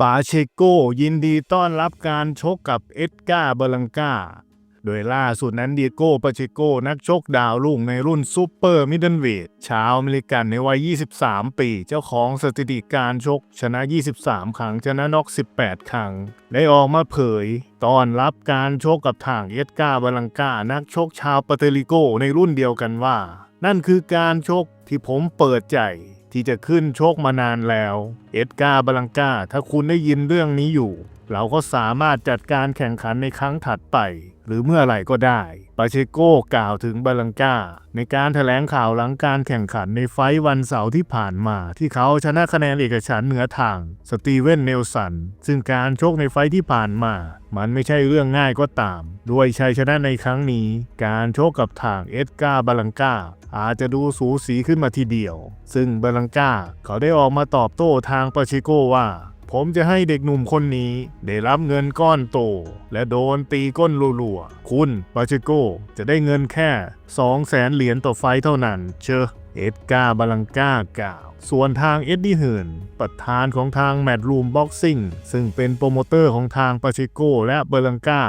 ปาเชโกยินดีต้อนรับการชกกับเอ็ดการ์เบลังกา โดยล่าสุดนั้นเดียโก้ปาเชโกนักชกดาวรุ่งในรุ่นซูเปอร์มิดเดิลเวทชาวอเมริกันในวัย 23 ปี เจ้าของสถิติการชก ชนะ 23 ครั้ง ชนะน็อก 18 ครั้ง ได้ออกมาเผย ต้อนรับการชกกับทางเอ็ดการ์เบลังกา นักชกชาวปาเตริโกในรุ่นเดียวกันว่า นั่นคือการชกที่ผมเปิดใจ ที่จะขึ้นโชคมานานแล้ว เอ็ดการ์บาลังกาถ้าคุณได้ยินเรื่องนี้อยู่ เราก็สามารถจัดการแข่งขันในครั้งถัดไป หรือเมื่อไหร่ก็ได้ ปาเชโกกล่าวถึงบาลังกา ในการแถลงข่าวหลังการแข่งขันในไฟวันเสาร์ที่ผ่านมา ที่เขาชนะคะแนนเอกฉันเหนือทางสตีเวนเนลสัน ซึ่งการชกในไฟที่ผ่านมา มันไม่ใช่เรื่องง่ายก็ตาม ด้วยชัยชนะในครั้งนี้ การชกกับทางเอ็ดการ์บาลังกาอาจจะดูสูสีขึ้นมาทีเดียว ซึ่งบาลังกาเขาได้ออกมาตอบโต้ทางปาเชโกว่า ผมจะให้เด็กหนุ่มคนนี้ได้รับเงินก้อนโต และโดนตีก้นรัวๆ คุณปาเชโกจะได้เงินแค่ 2 0 0แสนเหรียญต่อไฟเท่านั้น เชอเอ็ดการ์บาลังกากล่าว ส่วนทางเอ็ดดี้เฮิร์นประธานของทางแมดรูมบ็อกซิ่งซึ่งเป็นโปรโมเตอร์ของทางปาเชโกและบาลังกา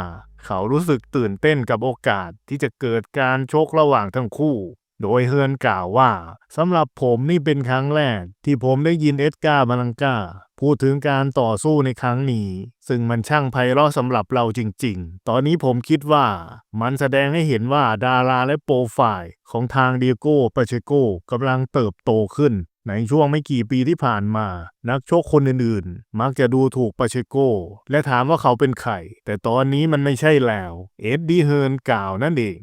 เขารู้สึกตื่นเต้นกับโอกาสที่จะเกิดการชกระหว่างทั้งคู่ โดยเฮิร์นกล่าวว่าสำหรับผมนี่เป็นครั้งแรก ที่ผมได้ยินเอ็ดการ์บาลังกาพูดถึงการต่อสู้ในครั้งนี้ ซึ่งมันช่างไพเราะสำหรับเราจริงๆ ตอนนี้ผมคิดว่ามันแสดงให้เห็นว่าดาราและโปรไฟล์ ของทางเดียโก้ปาเชโกกำลังเติบโตขึ้น ในช่วงไม่กี่ปีที่ผ่านมา นักชกคนอื่นๆ มักจะดูถูกปาเชโกและถามว่าเขาเป็นใครแต่ตอนนี้มันไม่ใช่แล้ว เอ็ดดี้เฮิร์นกล่าวนั่นเอง